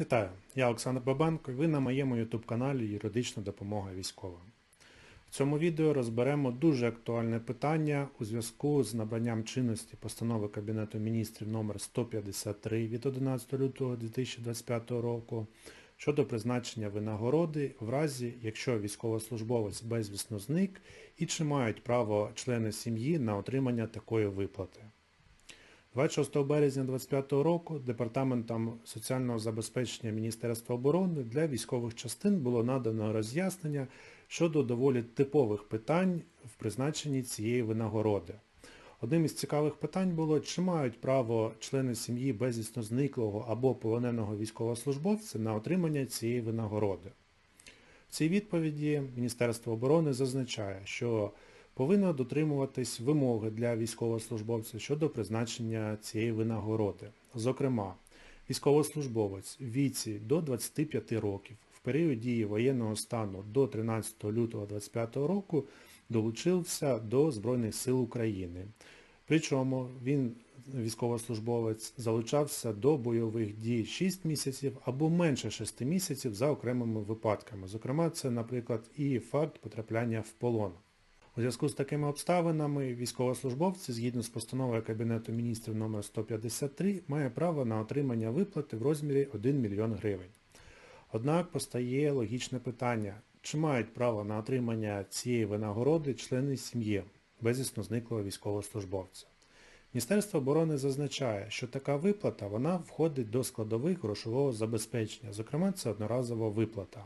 Вітаю, я Олександр Бабенко і ви на моєму YouTube каналі Юридична допомога військовим. В цьому відео розберемо дуже актуальне питання у зв'язку з набранням чинності постанови Кабінету міністрів номер 153 від 11 лютого 2025 року щодо призначення винагороди в разі, якщо військовослужбовець безвісно зник і чи мають право члени сім'ї на отримання такої виплати. 26 березня 2025 року Департаментом соціального забезпечення Міністерства оборони для військових частин було надано роз'яснення щодо доволі типових питань в призначенні цієї винагороди. Одним із цікавих питань було, чи мають право члени сім'ї безвісно зниклого або полоненого військовослужбовця на отримання цієї винагороди. В цій відповіді Міністерство оборони зазначає, що повинно дотримуватись вимоги для військовослужбовця щодо призначення цієї винагороди. Зокрема, військовослужбовець в віці до 25 років в період дії воєнного стану до 13 лютого 2025 року долучився до Збройних сил України. Причому він, військовослужбовець, залучався до бойових дій 6 місяців або менше 6 місяців за окремими випадками. Зокрема, це, наприклад, і факт потрапляння в полон. У зв'язку з такими обставинами військовослужбовці, згідно з постановою Кабінету міністрів номер 153, має право на отримання виплати в розмірі 1 мільйон гривень. Однак постає логічне питання, чи мають право на отримання цієї винагороди члени сім'ї безвісно зниклого військовослужбовця. Міністерство оборони зазначає, що така виплата вона входить до складових грошового забезпечення, зокрема це одноразова виплата.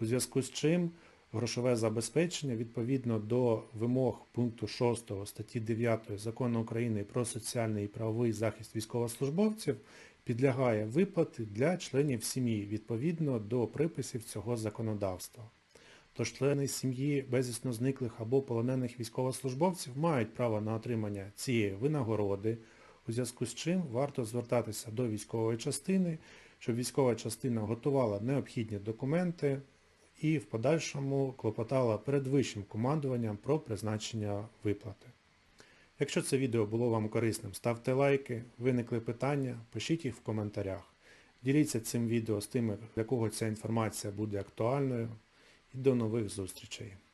У зв'язку з чим грошове забезпечення відповідно до вимог пункту 6 статті 9 Закону України про соціальний і правовий захист військовослужбовців підлягає виплати для членів сім'ї відповідно до приписів цього законодавства. Тож члени сім'ї безвісно зниклих або полонених військовослужбовців мають право на отримання цієї винагороди, у зв'язку з чим варто звертатися до військової частини, щоб військова частина готувала необхідні документи і в подальшому клопотала перед вищим командуванням про призначення виплати. Якщо це відео було вам корисним, ставте лайки, виникли питання, пишіть їх в коментарях. Діліться цим відео з тими, для кого ця інформація буде актуальною. І до нових зустрічей!